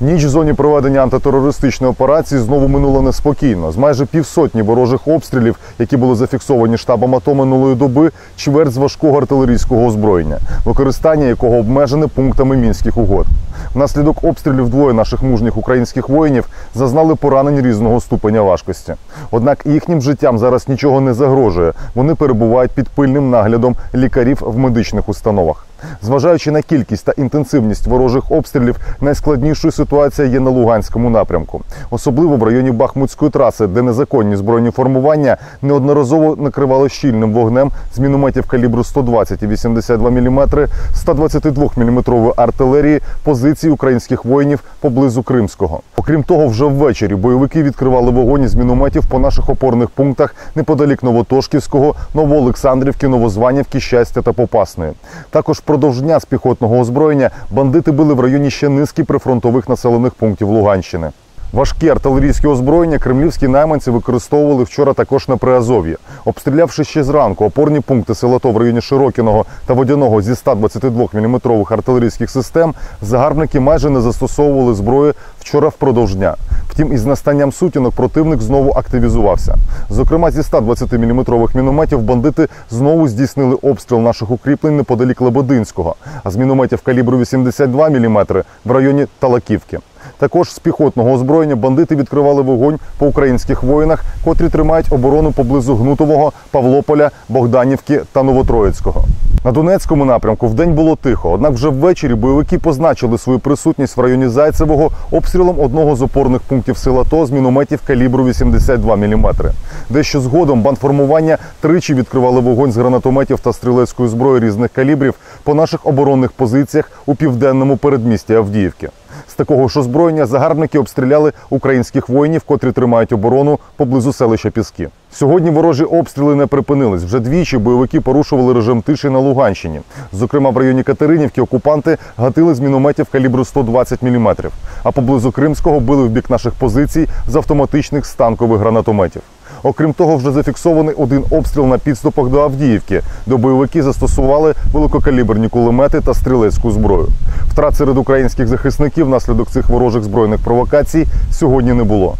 Ніч в зоні проведення антитерористичної операції знову минула неспокійно. З майже півсотні ворожих обстрілів, які були зафіксовані штабом АТО минулої доби, чверть з важкого артилерійського озброєння, використання якого обмежене пунктами мінських угод. Внаслідок обстрілів двоє наших мужніх українських воїнів зазнали поранень різного ступеня важкості. Однак їхнім життям зараз нічого не загрожує. Вони перебувають під пильним наглядом лікарів в медичних установах. Зважаючи на кількість та інтенсивність ворожих обстрілів, найскладнішою ситуація є на Луганському напрямку, особливо в районі Бахмутської траси, де незаконні збройні формування неодноразово накривали щільним вогнем з мінометів калібру 120 і 82 мм, 122 мм артилерії позиції українських воїнів поблизу Кримського. Окрім того, вже ввечері бойовики відкривали вогонь із мінометів по наших опорних пунктах неподалік Новотошківського, Новоолександрівки, Новозванівки, Щастя та Попасної. Також впродовж дня з піхотного озброєння бандити били в районі ще низки прифронтових населених пунктів Луганщини. Важкі артилерійські озброєння кремлівські найманці використовували вчора також на Приазов'ї. Обстрілявши ще зранку опорні пункти Селато в районі Широкіного та Водяного зі 122 мм артилерійських систем, загарбники майже не застосовували зброї вчора впродовж дня. Втім, із настанням сутінок противник знову активізувався. Зокрема, зі 120 мм мінометів бандити знову здійснили обстріл наших укріплень неподалік Лебединського, а з мінометів калібру 82 мм в районі Талаківки. Також з піхотного озброєння бандити відкривали вогонь по українських воїнах, котрі тримають оборону поблизу Гнутового, Павлополя, Богданівки та Новотроїцького. На Донецькому напрямку вдень було тихо, однак вже ввечері бойовики позначили свою присутність в районі Зайцевого обстрілом одного з опорних пунктів села ТО з мінометів калібру 82 мм. Дещо згодом бандформування тричі відкривали вогонь з гранатометів та стрілецької зброї різних калібрів по наших оборонних позиціях у південному передмісті Авдіївки. З такого ж озброєння загарбники обстріляли українських воїнів, котрі тримають оборону поблизу селища Піски. Сьогодні ворожі обстріли не припинились. Вже двічі бойовики порушували режим тиші на Луганщині. Зокрема, в районі Катеринівки окупанти гатили з мінометів калібру 120 мм, а поблизу Кримського били в бік наших позицій з автоматичних станкових гранатометів. Окрім того, вже зафіксований один обстріл на підступах до Авдіївки, де бойовики застосували великокаліберні кулемети та стрілецьку зброю. Втрат серед українських захисників внаслідок цих ворожих збройних провокацій сьогодні не було.